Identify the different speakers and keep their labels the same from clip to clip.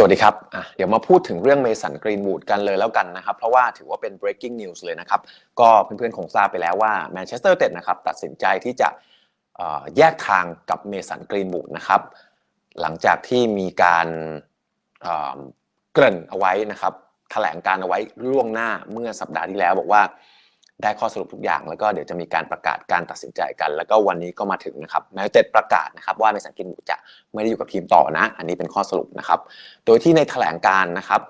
Speaker 1: สวัสดีครับอะเดี๋ยวมาพูดถึงเรื่องเมสันกรีนวูดกันเลยแล้วกันนะครับ เพราะว่าถือว่าเป็น breaking news เลยนะครับ ก็เพื่อนๆคงทราบไปแล้วว่าแมนเชสเตอร์เต็ดนะครับตัดสินใจที่จะแยกทางกับเมสันกรีนวูดนะครับ หลังจากที่มีการเอ่อเกริ่นเอาไว้นะครับแถลงการเอาไว้ล่วงหน้าเมื่อสัปดาห์ที่แล้วบอกว่า ได้ข้อสรุปทุกอย่าง แล้วก็เดี๋ยวจะมีการประกาศการตัดสินใจกัน แล้วก็วันนี้ก็มาถึงนะครับแมนเต็ดประกาศนะครับว่าเมสันกรีนวูจะไม่ได้อยู่กับทีมต่อนะ อันนี้เป็นข้อสรุปนะครับ โดยที่ในแถลงการนะครับ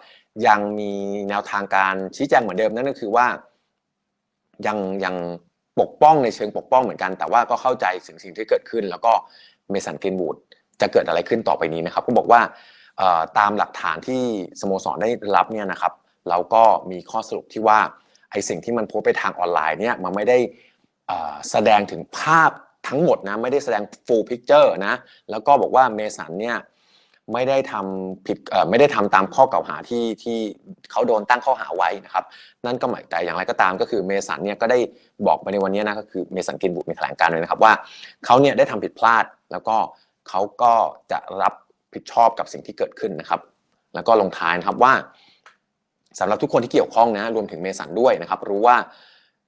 Speaker 1: ยังมีแนวทางการชี้แจงเหมือนเดิมนั่นก็คือว่า ยังยังปกป้องในเชิงปกป้องเหมือนกัน แต่ว่าก็เข้าใจสิ่งสิ่งที่เกิดขึ้น แล้วก็เมสันกรีนวูดจะเกิดอะไรขึ้นต่อไปนี้นะครับก็บอกว่าตามหลักฐานที่สโมสรได้รับเนี่ยนะครับ เราก็มีข้อสรุปที่ว่า ไอสิ่งที่มันโพสไปทางออนไลน์เนี่ยมันไม่ได้แสดงถึงภาพทั้งหมดนะไม่ได้แสดง full picture นะแล้วก็บอกว่าเมสันเนี่ยไม่ได้ทำผิดไม่ได้ทำตามข้อกล่าวหาที่ที่เขาโดนตั้งข้อหาไว้นะครับ นั่นก็หมายแต่อย่างไรก็ตามก็คือเมสันเนี่ยก็ได้บอกไปในวันนี้นะก็คือเมสันกินบุตรมีแถลงการเลยนะครับว่าเขาเนี่ยได้ทำผิดพลาด แล้วก็เขาก็จะรับผิดชอบกับสิ่งที่เกิดขึ้นนะครับ แล้วก็ลงท้ายนะครับว่า สำหรับทุกคนที่เกี่ยวข้องนะรวมถึงเมสันด้วยนะครับ รู้ว่า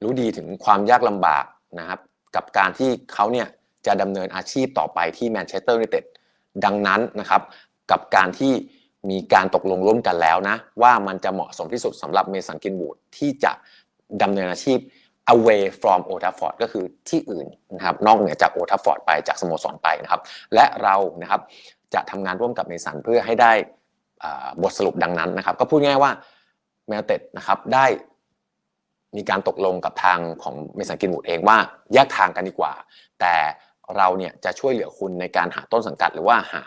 Speaker 1: รู้ดีถึงความยากลำบากนะครับกับการที่เขาเนี่ยจะดำเนินอาชีพต่อไปที่แมนเชสเตอร์ยูไนเต็ดดังนั้นนะครับกับการที่มีการตกลงร่วมกันแล้วนะ ว่ามันจะเหมาะสมที่สุดสำหรับเมสันกินบูดที่จะดำเนินอาชีพ away from Old Trafford ก็คือที่อื่นนะครับนอกเหนือจาก Old Trafford ไปจากสโมสรไปนะครับ และเรานะครับจะทำงานร่วมกับเมสันเพื่อให้ได้บทสรุปดังนั้นนะครับ ก็พูดง่ายว่า แมวเต็ดนะครับได้มีการตกลงกับทางของเมสันกินบูดเองว่าแยกทางกันดีกว่า แต่เราเนี่ยจะช่วยเหลือคุณในการหาต้นสังกัดหรือว่าหา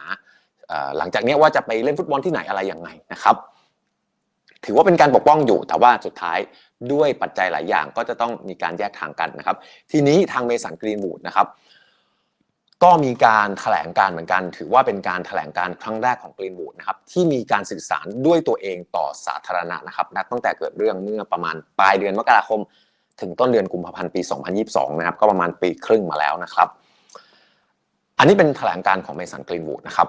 Speaker 1: หลังจากนี้ว่าจะไปเล่นฟุตบอลที่ไหนอะไรยังไงนะครับ ถือว่าเป็นการปกป้องอยู่แต่ว่าสุดท้ายด้วยปัจจัยหลายอย่างก็จะต้องมีการแยกทางกันนะครับ ทีนี้ทางเมสันกรีนวูดนะครับ ก็มีการแถลงการเหมือนกัน ถือว่าเป็นการแถลงการครั้งแรกของกรีนวูดนะครับที่มีการสื่อสารด้วยตัวเองต่อสาธารณะนะครับนับตั้งแต่เกิดเรื่องเมื่อประมาณปลายเดือนมกราคม ถึงต้นเดือนกุมภาพันธ์ปี 2022 นะครับก็ประมาณปีครึ่งมาแล้วนะครับ อันนี้เป็นแถลงการของเมสันกรีนวูดนะครับ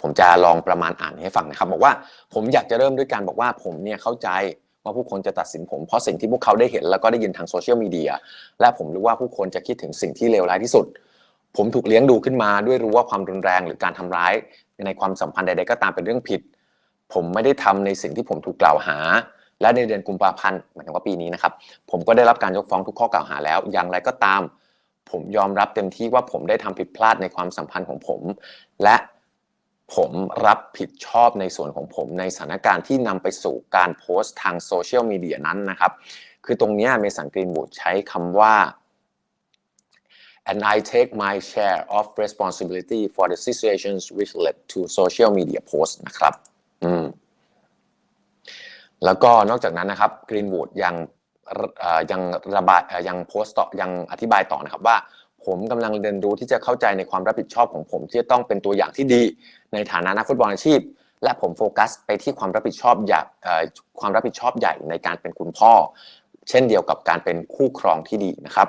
Speaker 1: ผมจะลองประมาณอ่านให้ฟังนะครับ บอกว่าผมอยากจะเริ่มด้วยการบอกว่าผมเนี่ยเข้าใจว่าผู้คนจะตัดสินผมเพราะสิ่งที่พวกเขาได้เห็นแล้วก็ได้ยินทางโซเชียลมีเดียและผมรู้ว่าผู้คนจะคิดถึงสิ่งที่เลวร้ายที่สุด ผมถูกเลี้ยงดูขึ้นมาด้วยรู้ว่าความรุนแรงหรือการทำร้าย ในความสัมพันธ์ใดๆก็ตามเป็นเรื่องผิด ผมไม่ได้ทำในสิ่งที่ผมถูกกล่าวหา และในเดือนกุมภาพันธ์หมายถึงว่าปีนี้นะครับผมก็ได้รับการยกฟ้องทุกข้อกล่าวหาแล้ว อย่างไรก็ตาม ผมยอมรับเต็มที่ว่าผมได้ทำผิดพลาดในความสัมพันธ์ของผม และผมรับผิดชอบในส่วนของผมในสถานการณ์ที่นำไปสู่การโพสต์ทางโซเชียลมีเดียนั้นนะครับ คือตรงนี้เมสันกรีนบูดใช้คำว่า and I take my share of responsibility for the situations which led to social media posts นะครับอืมแล้วก็นอกจากนั้นนะครับกรีนวูดยังยังระบายยังโพสต์ต่อยังอธิบายต่อนะครับว่า ผมกำลังเรียนรู้ที่จะเข้าใจในความรับผิดชอบของผม ที่จะต้องเป็นตัวอย่างที่ดีในฐานะนักฟุตบอลอาชีพ และผมโฟกัสไปที่ความรับผิดชอบใหญ่ความรับผิดชอบใหญ่ในการเป็นคุณพ่อ เช่นเดียวกับการเป็นคู่ครองที่ดีนะครับ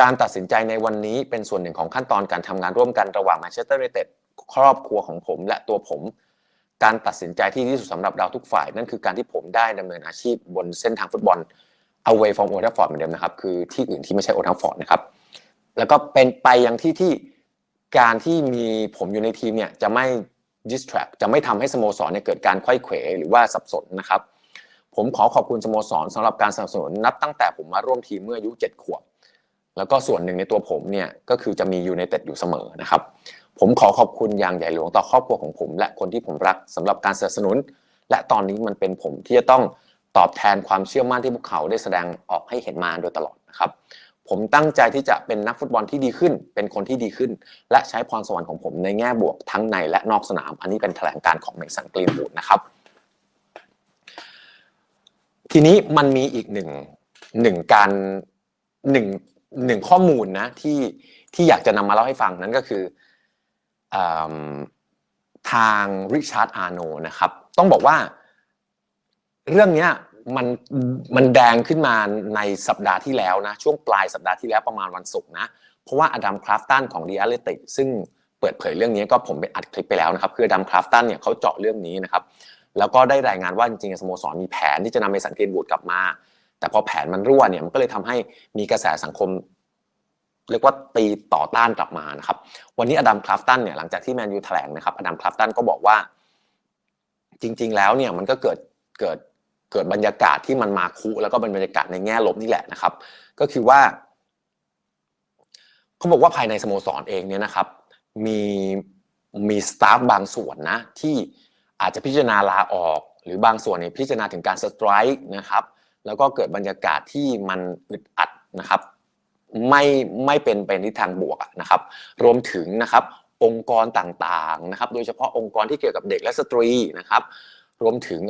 Speaker 1: การตัดสินใจในวันนี้เป็นส่วนหนึ่งของขั้นตอนการทำงานร่วมกันระหว่างแมนเชสเตอร์ยูไนเต็ดครอบครัวของผมและตัวผม การตัดสินใจที่ดีที่สุดสำหรับเราทุกฝ่าย นั่นคือการที่ผมได้ดำเนินอาชีพบนเส้นทางฟุตบอล away from Old Trafford เหมือนเดิมนะครับ คือที่อื่นที่ไม่ใช่ Old Trafford นะครับ แล้วก็เป็นไปยังที่ที่การที่มีผมอยู่ในทีมเนี่ยจะไม่ distract จะไม่ทำให้สโมสรเนี่ยเกิดการไขว้เขวหรือว่าสับสนนะครับ ผมขอขอบคุณสโมสรสำหรับการสนับสนุนนับตั้งแต่ผมมาร่วมทีมเมื่ออายุ7ขวบ แล้วก็ส่วนหนึ่งในตัวผมเนี่ยก็คือจะมียูไนเต็ดอยู่เสมอนะครับ ผมขอขอบคุณอย่างใหญ่หลวงต่อครอบครัวของผม และคนที่ผมรักสำหรับการสนับสนุน และตอนนี้มันเป็นผมที่จะต้องตอบแทนความเชื่อมั่นที่พวกเขาได้แสดงออกให้เห็นมาโดยตลอดนะครับ ผมตั้งใจที่จะเป็นนักฟุตบอลที่ดีขึ้น เป็นคนที่ดีขึ้น และใช้พรสวรรค์ของผมในแง่บวกทั้งในและนอกสนาม อันนี้เป็นแถลงการของเมสันกรีนบูดนะครับ ทีนี้มันมีอีกหนึ่งหนึ่งการหนึ่ง หนึ่งข้อมูลนะที่ที่อยากจะนำมาเล่าให้ฟังนั้นก็คืออทางริชาร์ดอาร์โนนะครับ ต้องบอกว่า เรื่องนี้มันมันแดงขึ้นมาในสัปดาห์ที่แล้วนะ ช่วงปลายสัปดาห์ที่แล้วประมาณวันศุกร์นะ เพราะว่าอดัมคราฟตันของ The Athletic ซึ่งเปิดเผยเรื่องนี้ก็ผมไปอัดคลิปไปแล้วนะครับ คือดัมคราฟตันเนี่ยเขาเจาะเรื่องนี้นะครับ แล้วก็ได้รายงานว่าจริงๆสโมสรมีแผนที่จะนำเมสันกนวูดกลับมา แต่พอแผนมันรั่วเนี่ยมันก็เลยทำให้มีกระแสสังคมเรียกว่าตีต่อต้านกลับมานะครับ วันนี้อดัมคราฟตันเนี่ยหลังจากที่แมนยูแถลงนะครับอดัมคราฟตันก็บอกว่า จริง ๆ แล้วเนี่ยมันก็เกิดเกิดเกิดบรรยากาศที่มันมาคุแล้วก็เป็นบรรยากาศในแง่ลบนี่แหละนะครับ ก็คือว่าเขาบอกว่าภายในสโมสรเองเนี่ยนะครับ มีมีสตาฟบางส่วนนะที่อาจจะพิจารณาลาออก หรือบางส่วนเนี่ยพิจารณาถึงการสไตร์นะครับ แล้วก็เกิดบรรยากาศที่มันอึดอัดนะครับ ไม่ไม่เป็นไปในทางบวกนะครับ รวมถึงนะครับองค์กรต่างๆนะครับ โดยเฉพาะองค์กรที่เกี่ยวกับเด็กและสตรีนะครับ รวมถึง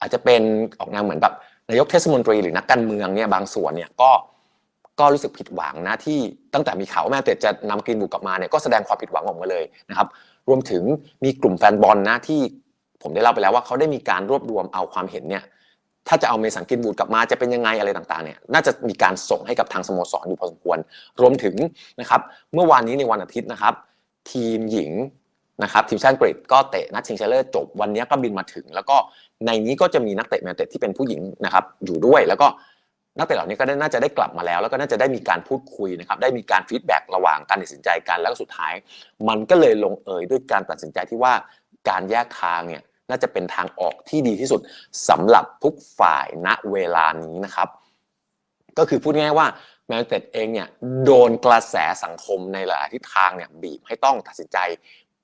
Speaker 1: อาจจะเป็นออกแนวเหมือนแบบนายกเทศมนตรีหรือนักการเมืองเนี่ยบางส่วนเนี่ยก็ก็รู้สึกผิดหวังนะที่ตั้งแต่มีข่าวแมนเตดจะนำกรีนบูดกลับมาเนี่ยก็แสดงความผิดหวังออกมาเลยนะครับ รวมถึงมีกลุ่มแฟนบอลนะที่ผมได้เล่าไปแล้วว่าเขาได้มีการรวบรวมเอาความเห็นเนี่ย ถ้าจะเอาเมสันกรีนบูดกลับมาจะเป็นยังไงอะไรต่างๆเนี่ยน่าจะมีการส่งให้กับทางสโมสรอยู่พอสมควร รวมถึงนะครับเมื่อวานนี้ในวันอาทิตย์นะครับ ทีมหญิงนะครับทีมชาติอังกฤษก็เตะนัดชิงชนะเลิศจบวันนี้ก็บินมาถึง แล้วก็ในนี้ก็จะมีนักเตะแมนเตดที่เป็นผู้หญิงนะครับอยู่ด้วยแล้วก็นักเตะเหล่านี้ก็น่าจะได้กลับมาแล้ว แล้วก็น่าจะได้มีการพูดคุยนะครับได้มีการฟีดแบ็กระหว่างการตัดสินใจกันแล้วก็สุดท้าย มันก็เลยลงเอยด้วยการตัดสินใจที่ว่าการแยกทางเนี่ย น่าจะเป็นทางออกที่ดีที่สุดสำหรับทุกฝ่ายณเวลานี้นะครับ ก็คือพูดง่ายว่าแมนเตดเองเนี่ยโดนกระแสสังคมในหลายทิศทางเนี่ยบีบให้ต้องตัดสินใจ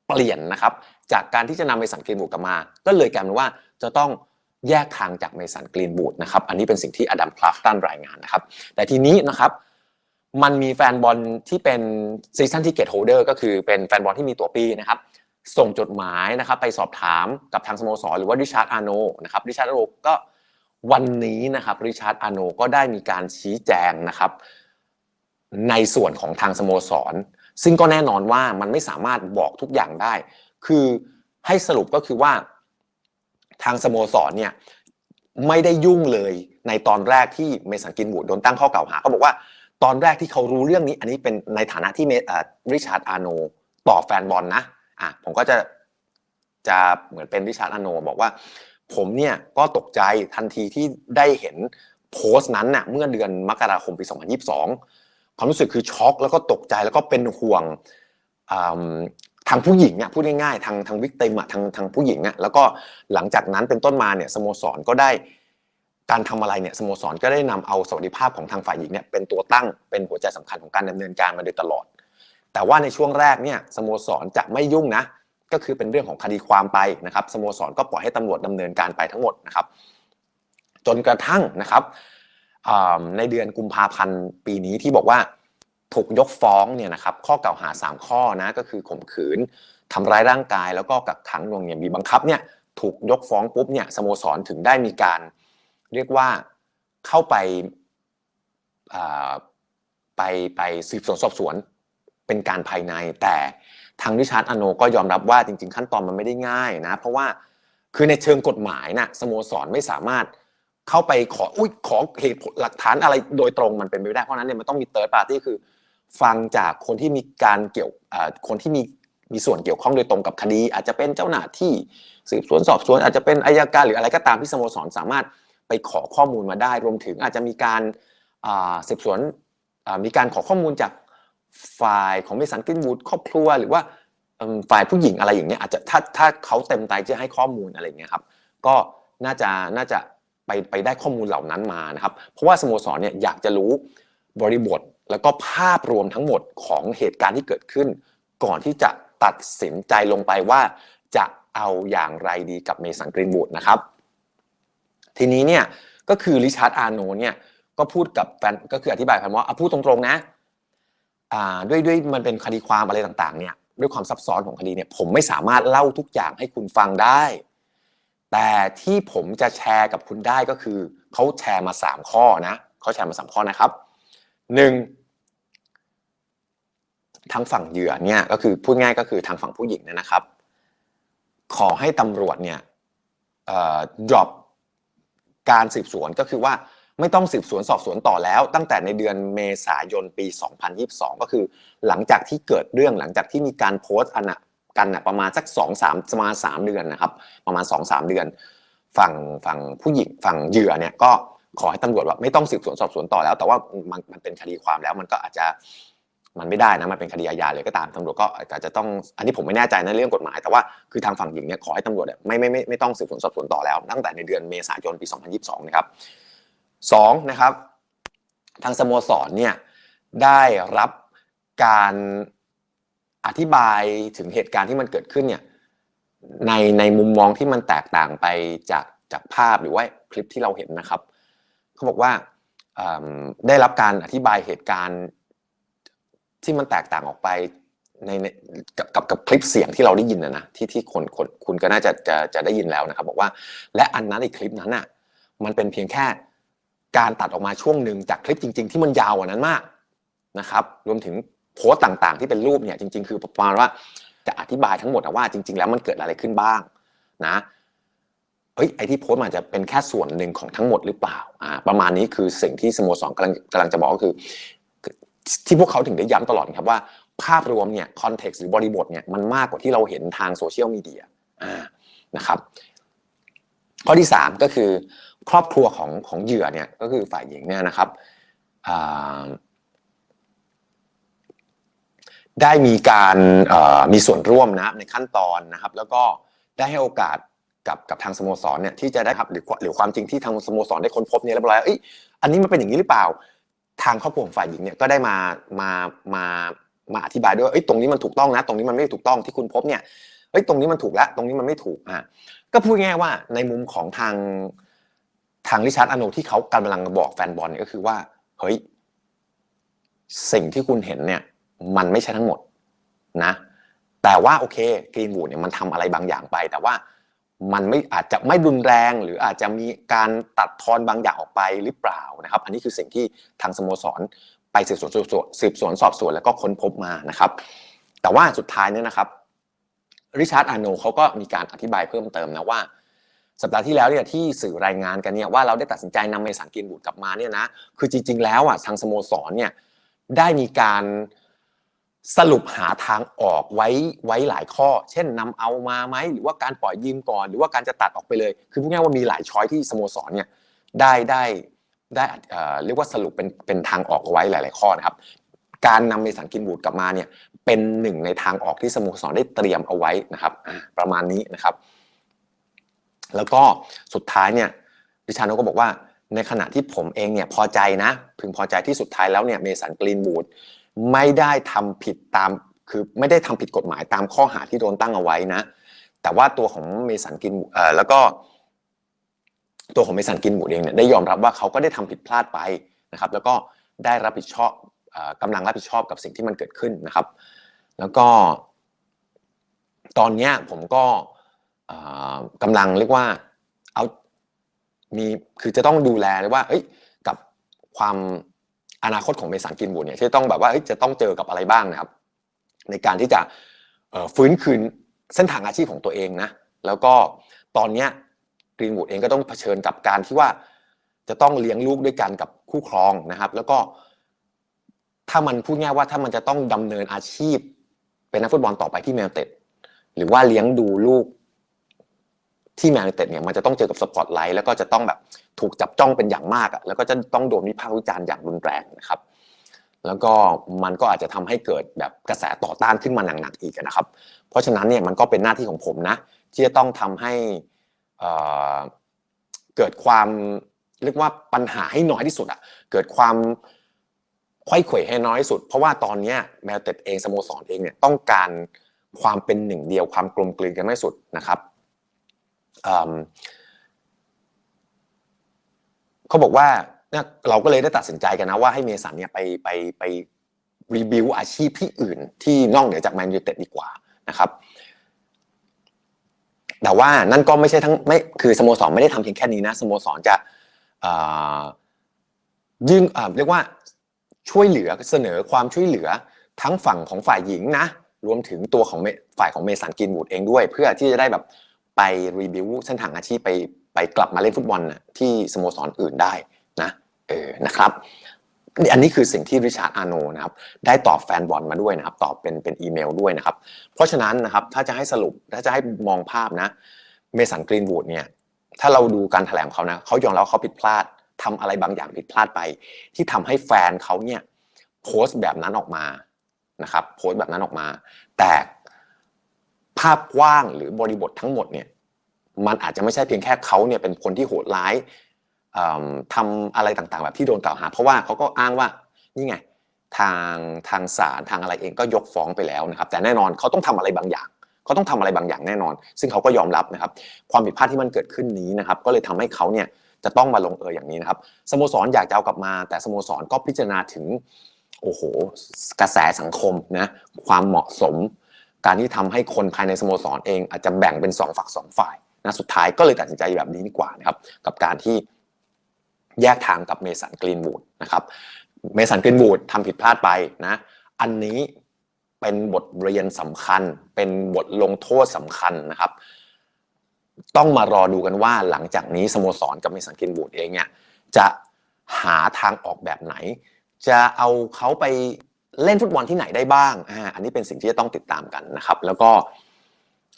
Speaker 1: เปลี่ยนนะครับ จากการที่จะนำเมสันกรีนบูดกลับมา ก็เลยกลายเป็นว่าจะต้องแยกทางจากเมสันกรีนบูดนะครับ อันนี้เป็นสิ่งที่อดัมคลาฟตันรายงานนะครับ แต่ทีนี้นะครับ มันมีแฟนบอลที่เป็นซีซันที่เกตโฮเดอร์ก็คือเป็นแฟนบอลที่มีตัวปีนะครับ ส่งจดหมายนะครับไปสอบถามกับทางสโมสรหรือว่าริชาร์ดอาโนนะครับริชาร์ดอาโนก็วันนี้นะครับริชาร์ดอาโนก็ได้มีการชี้แจงนะครับ ในส่วนของทางสโมสร ซึ่งก็แน่นอนว่ามันไม่สามารถบอกทุกอย่างได้ คือให้สรุปก็คือว่าทางสโมสรเนี่ยไม่ได้ยุ่งเลยในตอนแรกที่เมสันกินบูดโดนตั้งข้อกล่าวหาเขาบอกว่าตอนแรกที่เขารู้เรื่องนี้ อันนี้เป็นในฐานะที่เมริชาร์ดอาโนตอบแฟนบอลนะ อะผมก็จะจะเหมือนเป็นริชาร์ดอโนบอกว่า ผมเนี่ยก็ตกใจทันทีที่ได้เห็นโพสต์นั้นน่ะเมื่อเดือนมกราคมปี 2022 ความรู้สึกคือช็อกแล้วก็ตกใจแล้วก็เป็นห่วงทางผู้หญิงอะพูดง่ายๆทางทางวิกเตมอะทางทางผู้หญิงอะแล้วก็หลังจากนั้นเป็นต้นมาเนี่ยสโมสรก็ได้การทำอะไรเนี่ยสโมสรก็ได้นำเอาสวัสดิภาพของทางฝ่ายหญิงเนี่ยเป็นตัวตั้งเป็นหัวใจสำคัญของการดำเนินการมาโดยตลอด แต่ว่าในช่วงแรกเนี่ยสโมสรจะไม่ยุ่งนะ ก็คือเป็นเรื่องของคดีความไปนะครับสโมสรก็ปล่อยให้ตำรวจดำเนินการไปทั้งหมดนะครับ จนกระทั่งนะครับในเดือนกุมภาพันธ์ปีนี้ที่บอกว่าถูกยกฟ้องเนี่ยนะครับข้อกล่าวหา 3 ข้อนะก็คือข่มขืนทำร้ายร่างกาย แล้วก็กักขังนวงเหนี่ยวบีบบังคับเนี่ยถูกยกฟ้องปุ๊บเนี่ยสโมสรถึงได้มีการ เรียกว่าเข้าไปไปไปสืบสวนสอบสวน เป็นการภายใน แต่ทางริชาร์ดอโนก็ยอมรับว่าจริง ๆ ขั้นตอนมันไม่ได้ง่ายนะ เพราะว่าคือในเชิงกฎหมายนะ่ะสโมสรไม่สามารถเข้าไปขออุ้ยขอเหตุผลหลักฐานอะไรโดยตรงมันเป็นไปไม่ได้เพราะนั้นเนี่ยมันต้องมีเติร์ดปาร์ตี้คือ ฟังจากคนที่มีการเกี่ยวคนที่มีมีส่วนเกี่ยวข้องโดยตรงกับคดี อาจจะเป็นเจ้าหน้าที่สืบสวนสอบสวนอาจจะเป็นอายการหรืออะไรก็ตามที่สโมสรสามารถไปขอข้อมูลมาได้ รวมถึงอาจจะมีการสืบสวนมีการขอข้อมูลจาก ฝ่ายของเมสันกินวูดครอบครัวหรือว่าฝ่ายผู้หญิงอะไรอย่างเงี้ยอาจจะถ้าถ้าเขาเต็มใจจะให้ข้อมูลอะไรเงี้ยครับก็น่าจะน่าจะไปไปได้ข้อมูลเหล่านั้นมานะครับ เพราะว่าสโมสรเนี่ยอยากจะรู้บริบทแล้วก็ภาพรวมทั้งหมดของเหตุการณ์ที่เกิดขึ้น ก่อนที่จะตัดสินใจลงไปว่าจะเอาอย่างไรดีกับเมสันกรีนบูดนะครับ ทีนี้เนี่ยก็คือริชาร์ดอาร์โนเนี่ยก็พูดกับแฟนก็คืออธิบายแฟนว่าพูดตรงๆนะ ด้วยด้วยมันเป็นคดีความอะไรต่างๆเนี่ยด้วยความซับซ้อนของคดีเนี่ยผมไม่สามารถเล่าทุกอย่างให้คุณฟังได้ แต่ที่ผมจะแชร์กับคุณได้ก็คือเขาแชร์มา 3 ข้อนะเขาแชร์มา 3 ข้อนะครับหนึ่งทางฝั่งเหยื่อเนี่ยก็คือพูดง่ายก็คือทางฝั่งผู้หญิงเนี่ยนะครับ ขอให้ตำรวจเนี่ยดรอปการสืบสวนก็คือว่า ไม่ต้องสืบสวนสอบสวนต่อแล้ว ตั้งแต่ในเดือนเมษายนปี 2022 ก็คือ หลังจากที่เกิดเรื่องหลังจากที่มีการโพสต์อันนะกันนะประมาณสัก 2 3ประมาณ3เดือนนะครับ ประมาณ 2-3 เดือน ฝั่งฝั่งผู้หญิงฝั่งเหยื่อเนี่ยก็ขอให้ตำรวจว่าไม่ต้องสืบสวนสอบสวนต่อแล้ว แต่ว่ามันมันเป็นคดีความแล้วมันก็อาจจะมันไม่ได้นะมันเป็นคดีอาญาเลยก็ตามตำรวจก็อาจจะต้องอันนี้ผมไม่แน่ใจในเรื่องกฎหมายแต่ว่าคือทางฝั่งหญิงเนี่ยขอให้ตำรวจไม่ไม่ไม่ไม่ต้องสืบสวนสอบสวนต่อแล้ว ตั้งแต่ในเดือนเมษายนปี 2022 นะครับ สองนะครับทางสโมสรเนี่ยได้รับการอธิบายถึงเหตุการณ์ที่มันเกิดขึ้นเนี่ยในในมุมมองที่มันแตกต่างไปจากจากภาพหรือว่าคลิปที่เราเห็นนะครับเขาบอกว่าได้รับการอธิบายเหตุการณ์ที่มันแตกต่างออกไปในกับกับกับคลิปเสียงที่เราได้ยินนะนะที่ที่คนคนคุณก็น่าจะจะจะได้ยินแล้วนะครับ บอกว่า และอันนั้นในคลิปนั้นอะมันเป็นเพียงแค่ การตัดออกมาช่วงหนึ่งจากคลิปจริง ๆ ที่มันยาวกว่านั้นมากนะครับ รวมถึงโพสต์ต่างๆ ที่เป็นรูปเนี่ยจริง ๆ คือประมาณว่าจะอธิบายทั้งหมดว่าจริง ๆ แล้วมันเกิดอะไรขึ้นบ้างนะเฮ้ยไอที่โพสต์มันจะเป็นแค่ส่วนหนึ่งของทั้งหมดหรือเปล่าอ่าประมาณนี้คือสิ่งที่สโมสรกำลังกำลังจะบอกก็คือ ที่พวกเขาถึงได้ย้ำตลอดครับว่า ภาพรวมเนี่ยคอนเท็กซ์หรือบริบทเนี่ยมันมากกว่าที่เราเห็นทางโซเชียลมีเดียนะครับ ข้อที่ 3 ก็คือครอบครัวของของเหยื่อเนี่ยก็คือฝ่ายหญิงเนี่ยนะครับได้มีการมีส่วนร่วมนะในขั้นตอนนะครับ แล้วก็ได้ให้โอกาสกับกับทางสโมสรเนี่ยที่จะได้ครับหรือหรือความจริงที่ทางสโมสรได้ค้นพบเนี่ยแล้วบอกว่าเอ้ยอันนี้มันเป็นอย่างนี้หรือเปล่า ทางครอบครัวของฝ่ายหญิงเนี่ยก็ได้มามามามาอธิบายด้วยเอ้ยตรงนี้มันถูกต้องนะ ตรงนี้มันไม่ถูกต้องที่คุณพบเนี่ย เอ้ยตรงนี้มันถูกแล้วตรงนี้มันไม่ถูกอะก็พูดง่ายว่าในมุมของทางทางริชาร์ดอโนที่เขากำลังบอกแฟนบอลเนี่ยก็คือว่าเฮ้ยสิ่งที่คุณเห็นเนี่ยมันไม่ใช่ทั้งหมดนะ แต่ว่าโอเคกรีนวูดเนี่ยมันทำอะไรบางอย่างไป แต่ว่ามันไม่อาจจะไม่รุนแรง หรืออาจจะมีการตัดทอนบางอย่างออกไปหรือเปล่านะครับ อันนี้คือสิ่งที่ทางสโมสรไปสืบสวนสืบสวนสอบสวนแล้วก็ค้นพบมานะครับ แต่ว่าสุดท้ายเนี่ยนะครับ ริชาร์ดอาโนเขาก็มีการอธิบายเพิ่มเติมนะว่า สัปดาห์ที่แล้วเนี่ยที่สื่อรายงานกันเนี่ยว่าเราได้ตัดสินใจนำเมสันกินบูดกลับมาเนี่ยนะคือจริง ๆ แล้วอะทางสโมสรเนี่ยได้มีการสรุปหาทางออกไว้ไว้หลายข้อ เช่นนำเอามาไหมหรือว่าการปล่อยยืมก่อน หรือว่าการจะตัดออกไปเลย คือพูดง่ายว่ามีหลายช้อยที่สโมสรเนี่ยได้ได้ได้เรียกว่าสรุปเป็นเป็นทางออกเอาไว้หลาย ๆ ข้อนะครับ การนำเมสันกินบูดกลับมาเนี่ย เป็นหนึ่งในทางออกที่สโมสรได้เตรียมเอาไว้นะครับประมาณนี้นะครับ แล้วก็สุดท้ายเนี่ยดิชานโนก็บอกว่าในขณะที่ผมเองเนี่ยพอใจนะพึงพอใจที่สุดท้ายแล้วเนี่ยเมสันกรีนบูดไม่ได้ทำผิดตามคือไม่ได้ทำผิดกฎหมายตามข้อหาที่โดนตั้งเอาไว้นะ แต่ว่าตัวของเมสันกินเอ่อแล้วก็ตัวของเมสันกินหมูเองเนี่ยได้ยอมรับว่าเขาก็ได้ทำผิดพลาดไปนะครับ แล้วก็ได้รับผิดชอบกำลังรับผิดชอบกับสิ่งที่มันเกิดขึ้นนะครับ แล้วก็ ตอนนี้ผมก็กำลังเรียกว่าเอามีคือจะต้องดูแลเลยว่าเอ้ยกับความอนาคตของเมสันกินบูเนี่ยที่ต้องแบบว่าจะต้องเจอกับอะไรบ้างนะครับ ในการที่จะฟื้นคืนเส้นทางอาชีพของตัวเองนะแล้วก็ตอนนี้กรีนวูดเองก็ต้องเผชิญกับการที่ว่าจะต้องเลี้ยงลูกด้วยกันกับคู่ครองนะครับ แล้วก็ถ้ามันพูดง่ายว่าถ้ามันจะต้องดำเนินอาชีพ เป็นนักฟุตบอลต่อไปที่แมนเต็ดหรือว่าเลี้ยงดูลูกที่แมนเต็ดเนี่ยมันจะต้องเจอกับสปอตไลท์แล้วก็จะต้องแบบถูกจับจ้องเป็นอย่างมากอะแล้วก็จะต้องโดนวิพากษ์วิจารณ์อย่างรุนแรงนะครับ แล้วก็มันก็อาจจะทำให้เกิดแบบกระแสต่อต้านขึ้นมาหนักๆอีกนะครับ เพราะฉะนั้นเนี่ยมันก็เป็นหน้าที่ของผมนะ ที่จะต้องทำให้เกิดความเรียกว่าปัญหาให้น้อยที่สุดอะเกิดความ ควยเขวให้น้อยที่สุด เพราะว่าตอนนี้แมวเต็ดเองสโมสรเองเนี่ยต้องการความเป็นหนึ่งเดียวความกลมกลืนกันไม่สุดนะครับเขาบอกว่าเนี่ยเราก็เลยได้ตัดสินใจกันนะว่าให้เมสันเนี่ยไปไปไปรีวิวอาชีพที่อื่น ที่นอกเหนือจากแมนยูเต็ดดีกว่านะครับแต่ว่านั่นก็ไม่ใช่ทั้งไม่คือสโมสรไม่ได้ทำเพียงแค่นี้นะสโมสรจะยื่นเรียกว่า ช่วยเหลือเสนอความช่วยเหลือทั้งฝั่งของฝ่ายหญิงนะ รวมถึงตัวของฝ่ายของเมสันกินบูดเองด้วย เพื่อที่จะได้แบบไปรีวิวเส้นทางอาชีพไปไปกลับมาเล่นฟุตบอลนะที่สโมสรอื่นได้นะเออนะครับอันนี้คือสิ่งที่ริชาร์ดอาร์โนนะครับได้ตอบแฟนบอลมาด้วยนะครับ ตอบเป็นเป็นอีเมลด้วยนะครับ เพราะฉะนั้นนะครับถ้าจะให้สรุปถ้าจะให้มองภาพนะเมสันกรีนวูดเนี่ยถ้าเราดูการแถลงเขานะเขายอมรับเขาผิดพลาด ทำอะไรบางอย่างผิดพลาดไป ที่ทำให้แฟนเขาเนี่ยโพสต์แบบนั้นออกมานะครับโพสต์แบบนั้นออกมา แต่ภาพกว้างหรือบริบททั้งหมดเนี่ยมันอาจจะไม่ใช่เพียงแค่เขาเนี่ยเป็นคนที่โหดร้ายเอิ่มทำอะไรต่างๆ แบบที่โดนกล่าวหา เพราะว่าเขาก็อ้างว่านี่ไงทางทางศาลทางอะไรเองก็ยกฟ้องไปแล้วนะครับ แต่แน่นอนเขาต้องทำอะไรบางอย่างเขาต้องทำอะไรบางอย่างแน่นอน ซึ่งเขาก็ยอมรับนะครับ ความผิดพลาดที่มันเกิดขึ้นนี้นะครับ ก็เลยทำให้เขาเนี่ย จะต้องมาลงเอยอย่างนี้นะครับสโมสรอยากจะเอากลับมา แต่สโมสรก็พิจารณาถึงโอ้โหกระแสสังคมนะความเหมาะสม การที่ทำให้คนภายในสโมสรเองอาจจะแบ่งเป็นสองฝักสองฝ่ายนะสุดท้ายก็เลยตัดสินใจแบบนี้ดีกว่านะครับกับการที่แยกทางกับเมสันกรีนวูดนะครับเมสันกรีนวูดทำผิดพลาดไปนะอันนี้เป็นบทเรียนสำคัญ เป็นบทลงโทษสำคัญนะครับ ต้องมารอดูกันว่าหลังจากนี้สโมสรกับเมสันกรีนวูดเองเนี่ยจะหาทางออกแบบไหน จะเอาเขาไปเล่นฟุตบอลที่ไหนได้บ้างอ่าอันนี้เป็นสิ่งที่จะต้องติดตามกันนะครับ แล้วก็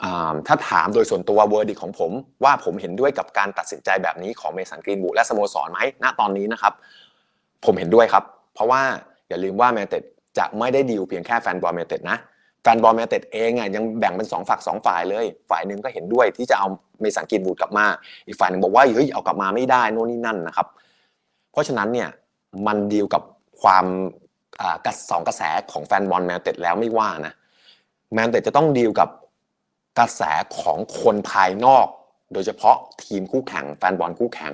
Speaker 1: อ่าถ้าถามโดยส่วนตัวเวอร์ดิของผม ว่าผมเห็นด้วยกับการตัดสินใจแบบนี้ของเมสันกรีนบูและสโมสรไหมณตอนนี้นะครับ ผมเห็นด้วยครับ เพราะว่าอย่าลืมว่าแมนเต็ดจะไม่ได้ดีลเพียงแค่แฟนบอลแมนเต็ดนะ แฟนบอลแมนเต็ดเองอะยังแบ่งเป็นสองฝักสองฝ่ายเลย ฝ่ายหนึ่งก็เห็นด้วยที่จะเอาเมสันกรีนบูดกลับมา อีกฝ่ายหนึ่งบอกว่าเฮ้ยเอากลับมาไม่ได้โน่นนี่นั่นนะครับ เพราะฉะนั้นเนี่ยมันดีลกับความกระสองกระแสของแฟนบอลแมนเต็ดแล้วไม่ว่านะแมนเต็ดจะต้องดีลกับกระแสของคนภายนอก โดยเฉพาะทีมคู่แข่งแฟนบอลคู่แข่ง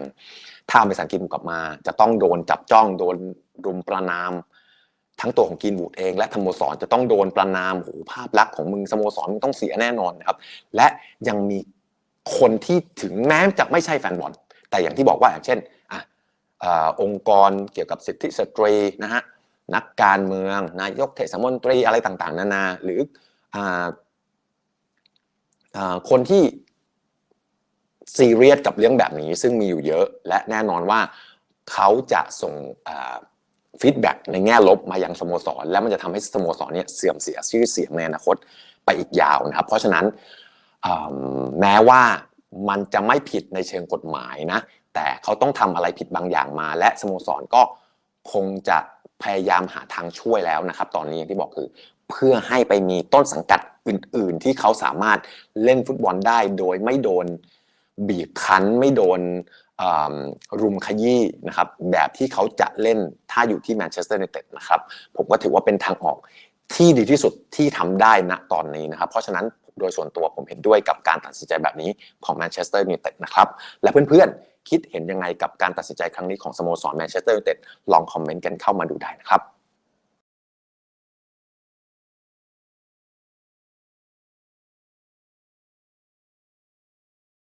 Speaker 1: ถ้าเอาไปสังกินบูดกลับมา จะต้องโดนจับจ้องโดนรุมประนาม ทั้งตัวของกินบูดเอง และสโมสรจะต้องโดนประนามโหภาพลักษณ์ของมึงสโมสรมึงต้องเสียแน่นอนนะครับและยังมีคนที่ถึงแม้จะไม่ใช่แฟนบอลแต่อย่างที่บอกว่าอย่างเช่นอะอาองค์กรเกี่ยวกับสิทธิสตรีนะฮะนักการเมืองนายกเทศมนตรีอะไรต่างๆ นานา หรืออาอาคนที่ซีเรียสกับเรื่องแบบนี้ซึ่งมีอยู่เยอะ และแน่นอนว่าเขาจะส่ง ฟีดแบ็กในแง่ลบมายังสโมสร และมันจะทำให้สโมสรเนี่ยเสื่อมเสียชื่อเสียงในอนาคตไปอีกยาวนะครับ เพราะฉะนั้นแม้ว่ามันจะไม่ผิดในเชิงกฎหมายนะ แต่เขาต้องทำอะไรผิดบางอย่างมา และสโมสรก็คงจะพยายามหาทางช่วยแล้วนะครับ ตอนนี้อย่างที่บอกคือ เพื่อให้ไปมีต้นสังกัดอื่น ๆ ที่เขาสามารถเล่นฟุตบอลได้โดยไม่โดนบีบคั้นไม่โดน รุมขยี้นะครับแบบที่เขาจะเล่นถ้าอยู่ที่แมนเชสเตอร์ยูไนเต็ดนะครับผมก็ถือว่าเป็นทางออกที่ดีที่สุดที่ทำได้ณตอนนี้นะครับ เพราะฉะนั้นโดยส่วนตัวผมเห็นด้วยกับการตัดสินใจแบบนี้ของแมนเชสเตอร์ยูไนเต็ดนะครับและเพื่อนๆ คิดเห็นยังไงกับการตัดสินใจครั้งนี้ของสโมสรแมนเชสเตอร์ยูไนเต็ดลองคอมเมนต์กันเข้ามาดูได้นะครับ